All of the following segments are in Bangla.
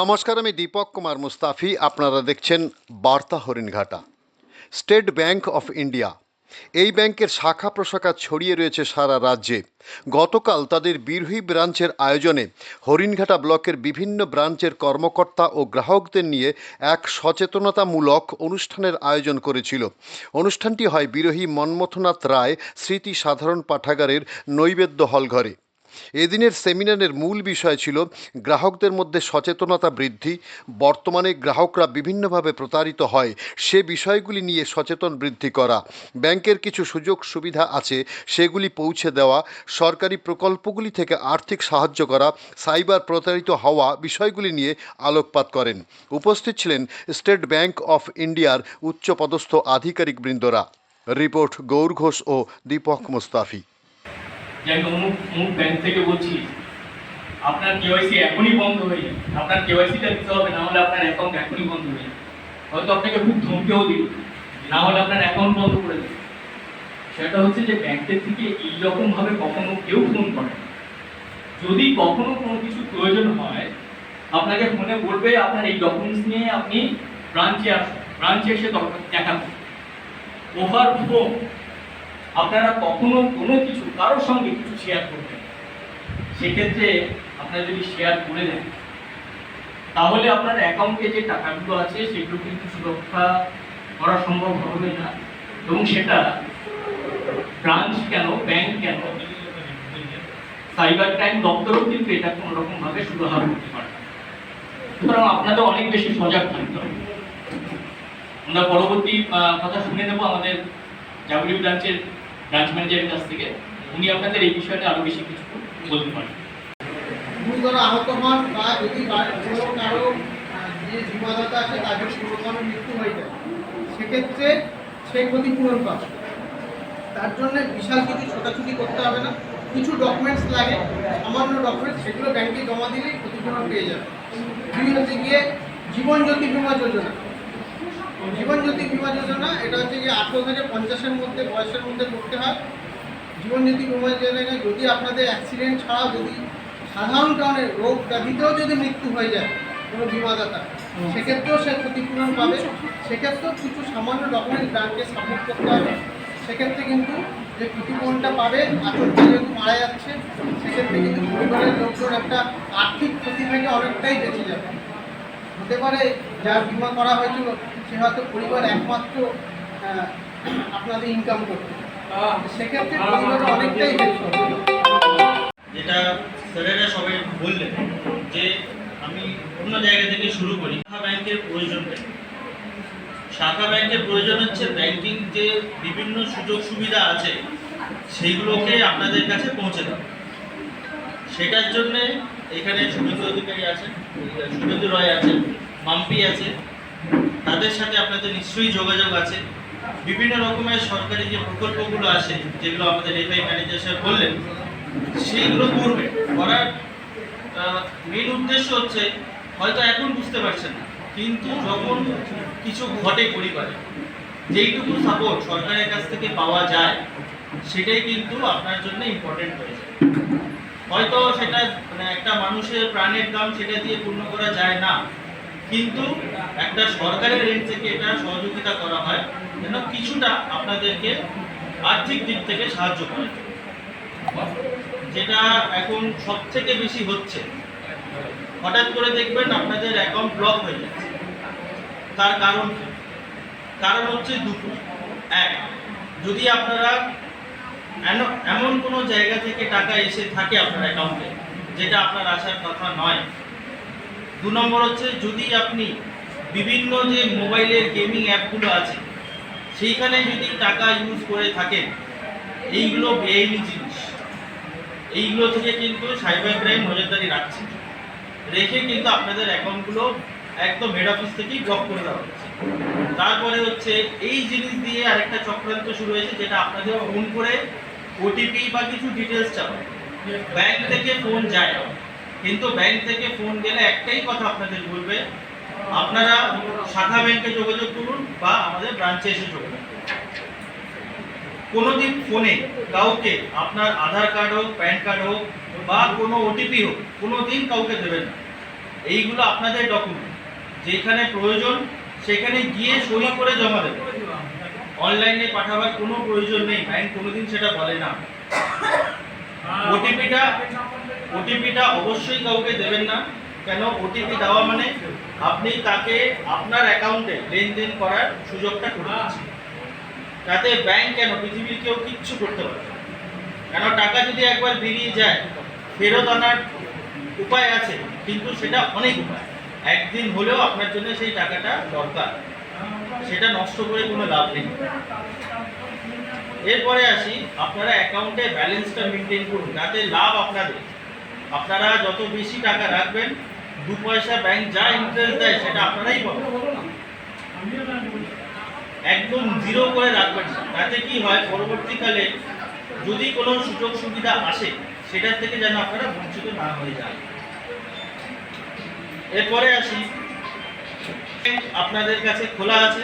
নমস্কার, আমি দীপক কুমার মুস্তাফি। আপনারা দেখছেন বার্তা Haringhata. State Bank of India. এই ব্যাংকের শাখা প্রশাখা ছড়িয়ে রয়েছে সারা রাজ্যে। গতকাল তাদের বিরুহি ব্রাঞ্চের আয়োজনে হরিণঘাটা ব্লকের বিভিন্ন ব্রাঞ্চের কর্মকর্তা ও গ্রাহকদের নিয়ে এক সচেতনতামূলক অনুষ্ঠানের আয়োজন করেছিল। অনুষ্ঠানটি হয় বিরোহী মন্মথনাথ রায়, স্মৃতি সাধারণ পাঠাগারের নৈবেদ্য হলঘরে। এদিনের সেমিনারের মূল বিষয় ছিল গ্রাহকদের মধ্যে সচেতনতা বৃদ্ধি। বর্তমানে গ্রাহকরা বিভিন্নভাবে প্রতারিত হয়। সে বিষয়গুলি নিয়ে সচেতন বৃদ্ধি করা। ব্যাংকের কিছু সুযোগ সুবিধা আছে, সেগুলি পৌঁছে দেওয়া। সরকারি প্রকল্পগুলি থেকে আর্থিক সাহায্য করা। সাইবার প্রতারিত হওয়া বিষয়গুলি নিয়ে আলোকপাত করেন। উপস্থিত ছিলেন স্টেট ব্যাংক অফ ইন্ডিয়ার উচ্চপদস্থ আধিকারিক বৃন্দরা রিপোর্ট গৌর ঘোষ ও দীপক মুস্তাফি। যে আমি অমুক অমুক ব্যাংক থেকে বলছি, আপনার কেওয়াইসি এখনই বন্ধ হয়ে যাবে। আপনার কেওয়াইসিটা দিতে হবে, না হলে আপনার অ্যাকাউন্ট এখনই বন্ধ হয়ে যাবে। হয়তো আপনাকে খুব ধমকেও দিল না হলে আপনার অ্যাকাউন্ট বন্ধ করে দেবে। সেটা হচ্ছে যে ব্যাংকের থেকে এইরকম ভাবে কখনো কেউ ফোন করে যদি কখনো কোনো কিছু প্রয়োজন হয়, আপনাকে ফোনে বলবে, আপনার এই ডকুমেন্টস নিয়ে আপনি ব্রাঞ্চে আসুন। ব্রাঞ্চে এসে দেখাবেন ওভার ফোন আপনারা কখনো কোনো কিছু কারোর সঙ্গে কিছু শেয়ার করবেন সেক্ষেত্রে আপনারা যদি শেয়ার করে দেন তাহলে আপনার অ্যাকাউন্টে যে টাকাগুলো আছে, সেগুলো কিন্তু সুরক্ষা করা সম্ভব হবে না। এবং সেটা ব্রাঞ্চ কেন ব্যাংক কেন সাইবার ক্রাইম দপ্তরও কিন্তু এটা কোনো রকম ভাবে সুরাহা করতে পারে। সুতরাং আপনাদের অনেক বেশি সজাগ থাকতে হবে। আমরা পরবর্তী কথা শুনে নেব আমাদের জাগুলি ব্রাঞ্চের ব্রাঞ্চ ম্যানেজারের কাছ থেকে উনি আপনাদের এই বিষয়টা আরও বেশি কিছু বলতে পারেন। গুরুতর আহত হন বা যদি কারও যে আছে তাদের মৃত্যু হয়ে যায়, সেক্ষেত্রে ক্ষতিপূরণ পাবে। তার জন্য বিশাল ছোটাছুটি করতে হবে না। কিছু ডকুমেন্টস লাগে ডকুমেন্টস সেগুলো ব্যাংকে জমা দিলেই ক্ষতিপূরণ পেয়ে গিয়ে জীবন জ্যোতি বীমা যোজনা। জীবন জ্যোতি বীমা যোজনা এটা হচ্ছে গিয়ে আঠেরো থেকে পঞ্চাশের মধ্যে বয়সের মধ্যে করতে হয়। জীবন জ্যোতি বীমা যোজনায় যদি আপনাদের অ্যাক্সিডেন্ট ছাড়াও যদি সাধারণ কারণে রোগ ব্যাধিতেও যদি মৃত্যু হয়ে যায় কোনো বিমাদাতা সেক্ষেত্রেও সে ক্ষতিপূরণ পাবে। সেক্ষেত্রেও কিছু সামান্য ডকুমেন্ট ব্যাংকে সাবমিট করতে হবে। সেক্ষেত্রে কিন্তু যে ক্ষতিপূরণটা পাবে আচমকা যেহেতু মারা যাচ্ছে সেক্ষেত্রে কিন্তু পরিবারের লোকজন একটা আর্থিক ক্ষতি থেকে অনেকটাই বেঁচে যাবে। হতে পারে যার বিমা করা হয়েছিল সে হয়তো পরিবার একমাত্র আপনাদের ইনকাম করবে। সেক্ষেত্রে পরিবারে অনেকটাই হেল্প হবে। যেটা স্যারেরা সবাই বললেন যে আমি অন্য জায়গা থেকে শুরু করি শাখা ব্যাংকের প্রয়োজন নেই। শাখা ব্যাংকের প্রয়োজন হচ্ছে ব্যাংকিং যে বিভিন্ন সুযোগ সুবিধা আছে সেইগুলোকে আপনাদের কাছে পৌঁছে দেওয়া। সেটার জন্যে এখানে শুভেন্দু অধিকারী আছেন শুভেন্দু রয় আছেন মাম্পি আছে তাদের সাথে আপনাদের নিশ্চয়ই যোগাযোগ আছে। বিভিন্ন রকমের সরকারি যে প্রকল্পগুলো আছে, যেগুলো আমাদের এফআই ম্যানেজার স্যার বললেন, সেইগুলো করবে। করার মেন উদ্দেশ্য হচ্ছে, হয়তো এখন বুঝতে পারছেন না, কিন্তু যখন কিছু ঘটে পরিবারে, যেইটুকু সাপোর্ট সরকারের কাছ থেকে পাওয়া যায়, সেটাই কিন্তু আপনার জন্য ইম্পর্টেন্ট হয়ে যায়। হয়তো সেটা মানে একটা মানুষের প্রাণের দাম সেটা দিয়ে পূর্ণ করা যায় না। কিন্তু একটা সরকারের রেঞ্জ থেকে এটা সহযোগিতা করা হয় যেন কিছুটা আপনাদেরকে আর্থিক দিক থেকে সাহায্য করে। যেটা এখন সব থেকে বেশি হচ্ছে। হঠাৎ করে দেখবেন আপনাদের অ্যাকাউন্ট ব্লক হয়ে যাচ্ছে। তার কারণ কারণ হচ্ছে দুটো। এক, যদি আপনারা এমন কোনো জায়গা থেকে টাকা এসে থাকে আপনার অ্যাকাউন্টে যেটা আপনার আসার কথা নয় দু নম্বর হচ্ছে, যদি আপনি বিভিন্ন যে মোবাইলের গেমিং অ্যাপগুলো আছে, সেইখানে যদি টাকা ইউজ করে থাকেন, এইগুলো বেআইনি জিনিস। এইগুলো থেকে কিন্তু সাইবার ক্রাইম নজরদারি রাখছে রেখে কিন্তু আপনাদের অ্যাকাউন্টগুলো একদম হেড অফিস থেকেই ব্লক করে দেওয়া হচ্ছে। তারপরে হচ্ছে, এই জিনিস দিয়ে আরেকটা চক্রান্ত শুরু হয়েছে, যেটা আপনাদের ফোন করে ওটিপি বা কিছু ডিটেলস চাওয়া ব্যাংক থেকে ফোন যায় কিন্তু ব্যাংক থেকে ফোন গেলে একটাই কথা আপনাদের বলবে, আপনারা শাখা ব্যাংকে যোগাযোগ করুন বা আমাদের ব্রাঞ্চে এসে যোগাযোগ করুন। কোনোদিন ফোনে কাউকে আপনার আধার কার্ড হোক প্যান কার্ড হোক বা কোনো ওটিপি হোক, কোনোদিন কাউকে দেবেন না। এইগুলো আপনাদের ডকুমেন্ট যেখানে প্রয়োজন, সেখানে গিয়ে সই করে জমা দেবেন। অনলাইনে পাঠাবার কোনো প্রয়োজন নেই। ব্যাংক কোনোদিন সেটা বলে না। ওটিপিটা ওটিপিটা অবশ্যই কাউকে দেবেন না। কেন? ওটিপি দেওয়া মানে আপনি তাকে আপনার অ্যাকাউন্টে লেনদেন করার সুযোগটা করে তাতে ব্যাংক কেন? পৃথিবীর কেউ কিচ্ছু করতে পারে কেন? টাকা যদি একবার বেরিয়ে যায়, ফেরত আনার উপায় আছে, কিন্তু সেটা অনেক উপায়। একদিন হলেও আপনার জন্য সেই টাকাটা দরকার। সেটা নষ্ট করে কোনো লাভ নেই। এরপরে আসি, আপনারা অ্যাকাউন্টে ব্যালেন্সটা মেনটেন করুন, যাতে লাভ আপনাদের আপনারা যত বেশি টাকা রাখবেন, দু পয়সা ব্যাংক যা ইন্টারেস্ট দেয় সেটা আপনারাই পাবেন। একদম জিরো করে রাখবেন তাতে কি হয়, পরবর্তীকালে যদি কোনো সুযোগ সুবিধা আসে, সেটার থেকে যেন আপনারা বঞ্চিত না হয়ে যান। এরপরে আসি। আপনাদের কাছে খোলা আছে,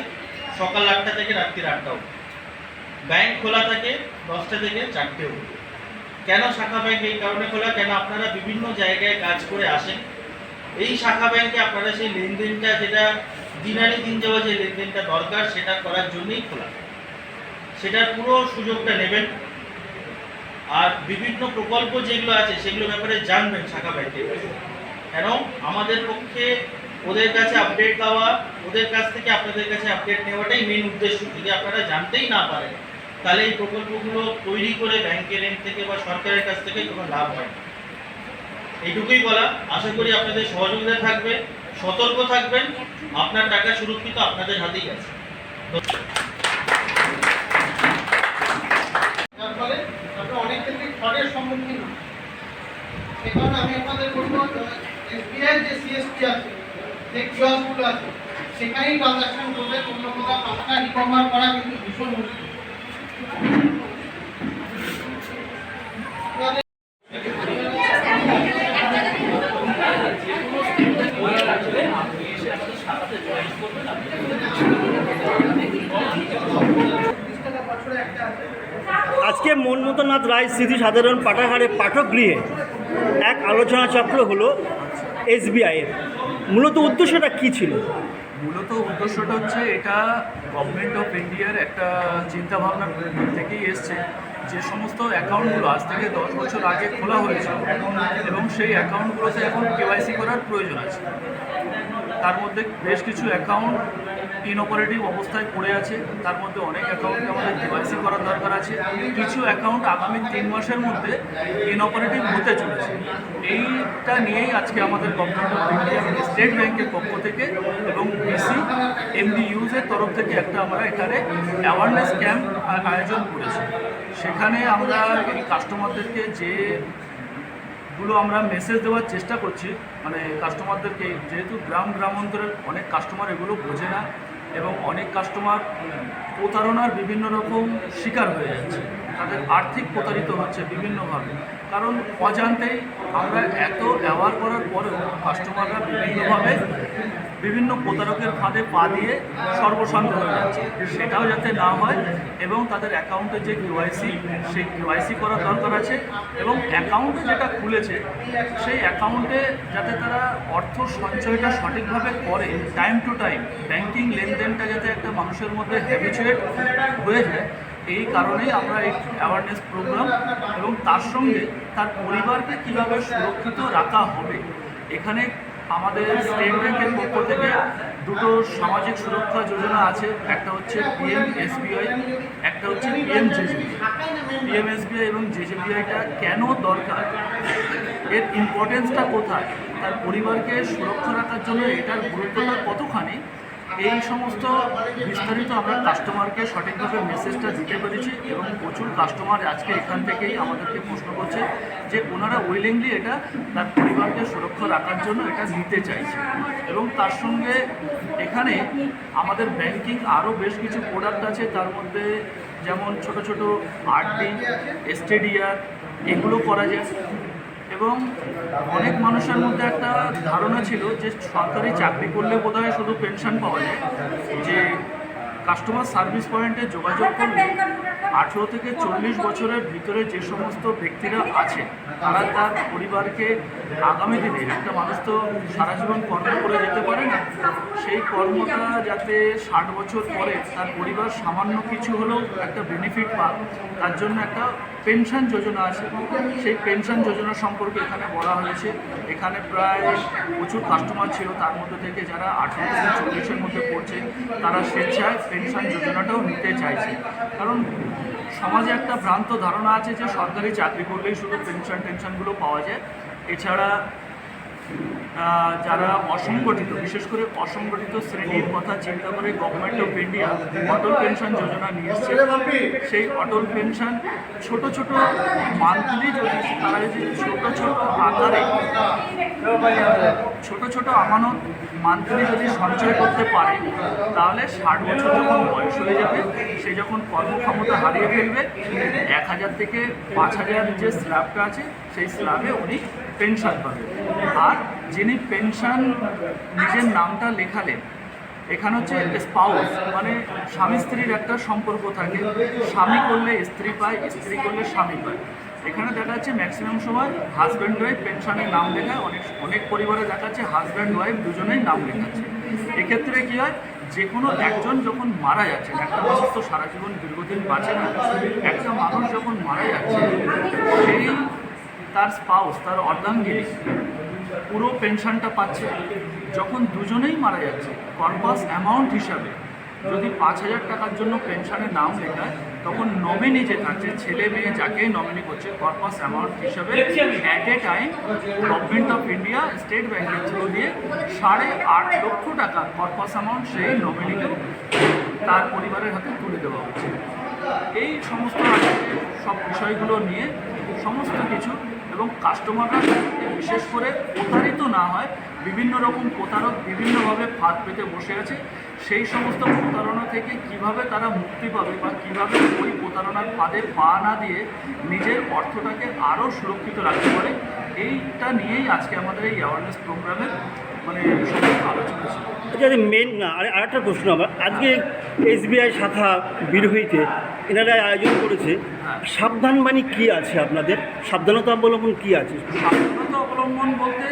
সকাল আটটা থেকে রাত্রি আটটা অবধি। ব্যাংক খোলা থাকে দশটা থেকে চারটে অবধি। কেন শাখা ব্যাংক এই কারণে খোলা? কেন আপনারা বিভিন্ন জায়গায় কাজ করে আসেন? এই শাখা ব্যাংকে আপনারা সেই লেনদেনটা যেটা দিনারি দিন যাওয়া যে লেনদেনটা দরকার, সেটা করার জন্যই খোলা। সেটার পুরো সুযোগটা নেবেন। আর বিভিন্ন প্রকল্প যেগুলো আছে সেগুলো ব্যাপারে জানবেন শাখা ব্যাংকে। কেন? আমাদের পক্ষে ওদের কাছে আপডেট দেওয়া, ওদের কাছ থেকে আপনাদের কাছে আপডেট নেওয়াটাই মেন উদ্দেশ্য। যদি আপনারা জানতেই না পারেন তাহলে এই প্রকল্পগুলো তৈরি করে ব্যাংকের এন্ড থেকে বা সরকারের কাছ থেকে কোনো লাভ হয় না। এইটুকুই বলা। আশা করি আপনাদের সহযোগিতা থাকবে, সতর্ক থাকবেন। আপনার টাকা সুরক্ষিত আপনাদের হাতেই আছে। ফলে অনেক সম্মুখীন কারণে আমি আপনাদের আছে সেখানেই ট্রানজাকশন করবে অন্য কোথাও টাকা রিকভার করা কিন্তু ভীষণ মুশকিল। আজকে মনমতনাথ রায় স্মৃতি সাধারণ পাঠাগারে পাঠকগৃহে এক আলোচনা চক্র হলো এসবিআইয়ের। মূলত উদ্দেশ্যটা কী ছিল? মূলত উদ্দেশ্যটা হচ্ছে এটা গভর্নমেন্ট অফ ইন্ডিয়ার একটা চিন্তাভাবনা থেকেই এসছে যে সমস্ত অ্যাকাউন্টগুলো আজ থেকে দশ বছর আগে খোলা হয়েছে এবং সেই অ্যাকাউন্টগুলোতে এখন কেওয়াইসি করার প্রয়োজন আছে। তার মধ্যে বেশ কিছু অ্যাকাউন্ট ইনঅপারেটিভ অবস্থায় পড়ে আছে। তার মধ্যে অনেক অ্যাকাউন্টে আমাদের কেওয়াইসি করার দরকার আছে। কিছু অ্যাকাউন্ট আগামী তিন মাসের মধ্যে ইনঅপারেটিভ হতে চলেছে। এইটা নিয়েই আজকে আমাদের স্টেট ব্যাংকের পক্ষ থেকে এবং বিসি এমডি ইউজের তরফ থেকে একটা আমরা এখানে অ্যাওয়ারনেস ক্যাম্প আয়োজন করেছি। সেখানে আমরা কাস্টমারদেরকে যে গুলো আমরা মেসেজ দেওয়ার চেষ্টা করছি মানে কাস্টমারদেরকে যেহেতু গ্রাম, গ্রামান্তরের অনেক কাস্টমার এগুলো বোঝে না এবং অনেক কাস্টমার প্রতারণার বিভিন্ন রকম শিকার হয়ে যাচ্ছে। তাদের আর্থিক প্রতারিত হচ্ছে বিভিন্নভাবে। কারণ অজান্তেই আমরা এত ব্যবহার করার পরেও কাস্টমাররা বিভিন্নভাবে বিভিন্ন প্রতারকের ফাঁদে পা দিয়ে সর্বশান্ত হয়ে যাচ্ছে। সেটাও যাতে না হয় এবং তাদের অ্যাকাউন্টে যে কেওয়াইসি, সেই কেওয়াইসি করার দরকার আছে এবং অ্যাকাউন্টে যেটা খুলেছে, সেই অ্যাকাউন্টে যাতে তারা অর্থ সঞ্চয়টা সঠিকভাবে করে টাইম টু টাইম ব্যাংকিং লেনদেনটা যাতে একটা মানুষের মধ্যে হ্যাবিচুয়েট হয়ে যায় এই কারণেই আমরা এই অ্যাওয়ারনেস প্রোগ্রাম এবং তার সঙ্গে তার পরিবারকে কীভাবে সুরক্ষিত রাখা হবে। এখানে আমাদের স্টেট ব্যাংকের পক্ষ থেকে দুটো সামাজিক সুরক্ষা যোজনা আছে, একটা হচ্ছে পিএম এসবিআই একটা হচ্ছে পিএম জেজেবিআই পিএম এসবিআই এবং জেজেবিআইটা কেন দরকার? এর ইম্পর্টেন্সটা কোথায়? তার পরিবারকে সুরক্ষা রাখার জন্য এটার গুরুত্বটা কতখানি? এই সমস্ত বিস্তারিত আমরা কাস্টমারকে সঠিকভাবে মেসেজটা দিতে পেরেছি এবং প্রচুর কাস্টমার আজকে এখান থেকেই আমাদেরকে প্রশ্ন করছে যে ওনারা উইলিংলি এটা তার পরিবারকে সুরক্ষা রাখার জন্য এটা নিতে চাইছে। এবং তার সঙ্গে এখানে আমাদের ব্যাংকিং আরও বেশ কিছু প্রোডাক্ট আছে, তার মধ্যে যেমন ছোট ছোট আরডি এসটিডিআর এগুলো করা যায়। এবং অনেক মানুষের মধ্যে একটা ধারণা ছিল যে সরকারি চাকরি করলে বোধহয় শুধু পেনশন পাওয়া যায়। যে কাস্টমার সার্ভিস পয়েন্টে যোগাযোগ করলে আঠেরো থেকে চল্লিশ বছরের ভিতরে যে সমস্ত ব্যক্তিরা আছে, তারা তার পরিবারকে আগামী দিনে, একটা মানুষ তো সারা জীবন কর্ম করে যেতে পারে না, সেই কর্মটা যাতে ষাট বছর পরে তার পরিবার সামান্য কিছু হলেও একটা বেনিফিট পাক, তার জন্য একটা পেনশন যোজনা আছে। সেই পেনশন যোজনা সম্পর্কে এখানে বলা হয়েছে। এখানে প্রায় প্রচুর কাস্টমার ছিল। তার মধ্যে থেকে যারা আঠেরো থেকে চল্লিশের মধ্যে পড়ছে, তারা স্বেচ্ছায় পেনশন যোজনাটাও নিতে চাইছে। কারণ সমাজে একটা ভ্রান্ত ধারণা আছে যে সরকারি চাকরি করলেই শুধু পেনশন টেনশনগুলো পাওয়া যায়। এছাড়া যারা অসংগঠিত, বিশেষ করে অসংগঠিত শ্রেণির কথা চিন্তা করে government of India Atal pension Yojana নিয়ে এসছে। সেই অটল পেনশন ছোট ছোট মান্থলি যদি তারা যদি ছোট ছোট আকারে, ছোট ছোট আমানত মান্থলি যদি সঞ্চয় করতে পারে, তাহলে ষাট বছর যখন বয়স হয়ে যাবে, সে যখন কর্মক্ষমতা হারিয়ে ফেলবে, এক হাজার থেকে পাঁচ হাজার যে স্ল্যাবটা আছে, সেই স্ল্যাবে উনি পেনশন পাবে আর যিনি পেনশন নিজের নামটা লেখালেন, এখানে হচ্ছে স্পাউস মানে স্বামী স্ত্রীর একটা সম্পর্ক থাকে। স্বামী করলে স্ত্রী পায়, স্ত্রী করলে স্বামী পায়। এখানে দেখা যাচ্ছে ম্যাক্সিমাম সময় হাজব্যান্ড ওয়াইফ পেনশনের নাম লেখায়, অনেক অনেক পরিবারে দেখা যাচ্ছে হাজব্যান্ড ওয়াইফ দুজনেই নাম লেখাচ্ছে এক্ষেত্রে কী হয় যে কোনো একজন যখন মারা যাচ্ছে, একটা মানুষ তো সারা জীবন দীর্ঘদিন বাঁচে না, একটা মানুষ যখন মারা যাচ্ছে, সেই তার স্পাউস তার অর্ধাঙ্গিনী পুরো পেনশনটা পাচ্ছে। যখন দুজনেই মারা যাচ্ছে কর্পাস অ্যামাউন্ট হিসাবে। যদি পাঁচ হাজার টাকার জন্য পেনশনের নাম লেখায়, তখন নমিনি যে থাকছে, ছেলে মেয়ে যাকে নমিনি করছে কর্পাস অ্যামাউন্ট হিসাবে at a time government of India state ব্যাংকের থ্রু দিয়ে সাড়ে আট লক্ষ টাকা কর্পাস অ্যামাউন্ট সেই নমিনিকে তার পরিবারের হাতে তুলে দেওয়া হচ্ছে। এই সমস্ত সব বিষয়গুলো নিয়ে সমস্ত কিছু এবং কাস্টমাররা বিশেষ করে প্রতারিত না হয়, বিভিন্ন রকম প্রতারক বিভিন্নভাবে ফাঁদ পেতে বসে আছে। সেই সমস্ত প্রতারণা থেকে কীভাবে তারা মুক্তি পাবে বা কীভাবে ওই প্রতারণার ফাঁদে পা না দিয়ে নিজের অর্থটাকে আরও সুরক্ষিত রাখতে পারে, এইটা নিয়েই আজকে আমাদের এই অ্যাওয়ারনেস প্রোগ্রামের মানে আলোচনা ছিল। আচ্ছা মেন না আর আরেকটা প্রশ্ন আমার। আজকে এসবিআই শাখা বিরোহীতে এনারা আয়োজন করেছে। সাবধান বাণী কী আছে আপনাদের? সাবধানতা অবলম্বন কী আছে? সাবধানতা অবলম্বন বলতে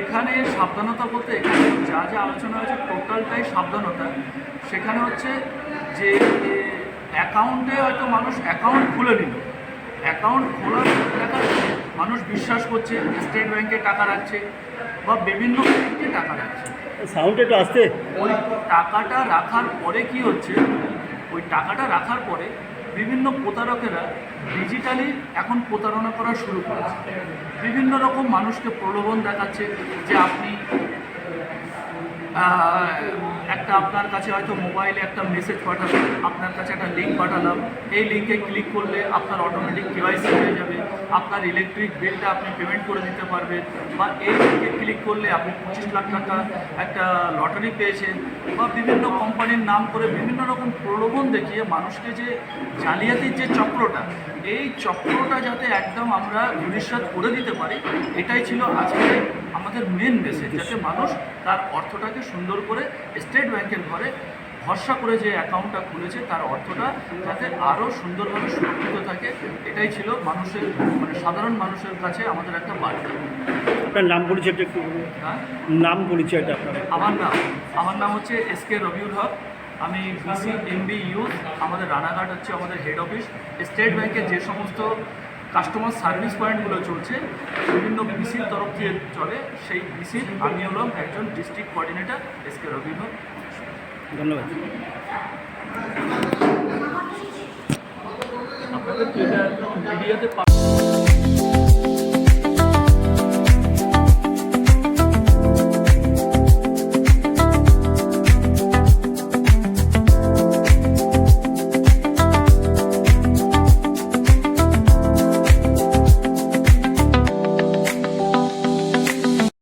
এখানে সাবধানতা বলতে এখানে যা যা আলোচনা হয়েছে টোটালটাই সাবধানতা। সেখানে হচ্ছে যে অ্যাকাউন্টে হয়তো মানুষ অ্যাকাউন্ট খুলে নিল। অ্যাকাউন্ট খোলার দেখা মানুষ বিশ্বাস করছে স্টেট ব্যাংকে টাকা রাখছে বা বিভিন্ন ব্যাংকে টাকা রাখছে। সাউন্ড একটু আসতে ওই টাকাটা রাখার পরে কি হচ্ছে ওই টাকাটা রাখার পরে বিভিন্ন প্রতারকেরা ডিজিটালি এখন প্রতারণা করা শুরু করেছে। বিভিন্ন রকম মানুষকে প্রলোভন দেখাচ্ছে যে আপনি একটা আপনার কাছে হয়তো মোবাইলে একটা মেসেজ পাঠালাম, আপনার কাছে একটা লিঙ্ক পাঠালাম, এই লিঙ্কে ক্লিক করলে আপনার অটোমেটিক কেওয়াইসি হয়ে যাবে, আপনার ইলেকট্রিক বিলটা আপনি পেমেন্ট করে দিতে পারবেন বা এই লিঙ্কে ক্লিক করলে আপনি পঁচিশ লাখ টাকা একটা লটারি পেয়েছেন, বা বিভিন্ন কোম্পানির নাম করে বিভিন্ন রকম প্রলোভন দেখিয়ে মানুষকে যে জালিয়াতির যে চক্রটা, এই চক্রটা যাতে একদম আমরা ভবিষ্যৎ করে দিতে পারি, এটাই ছিল আজকে আমাদের মেন মেসেজ যাতে মানুষ তার অর্থটাকে সুন্দর করে স্টেট ব্যাংকের ঘরে ভরসা করে যে অ্যাকাউন্টটা খুলেছে তার অর্থটা যাতে আরও সুন্দরভাবে সুরক্ষিত থাকে এটাই ছিল মানুষের মানে সাধারণ মানুষের কাছে আমাদের একটা বার্তা। আপনার নাম পরিচয়টা একটু হ্যাঁ? নাম পরিচয়টা আপনার। আমার নাম আমার নাম হচ্ছে এস কে রবিউল হক। আমি বিসি এমবি ইউথ আমাদের রানাঘাট হচ্ছে আমাদের হেড অফিস স্টেট ব্যাংকের যে সমস্ত কাস্টমার সার্ভিস পয়েন্টগুলো চলছে। বিভিন্ন বিসির তরফ দিয়ে চলে। সেই বিসির আমি হলাম একজন district coordinator S K Rabindra. ধন্যবাদ। আপনাদের মিডিয়াতে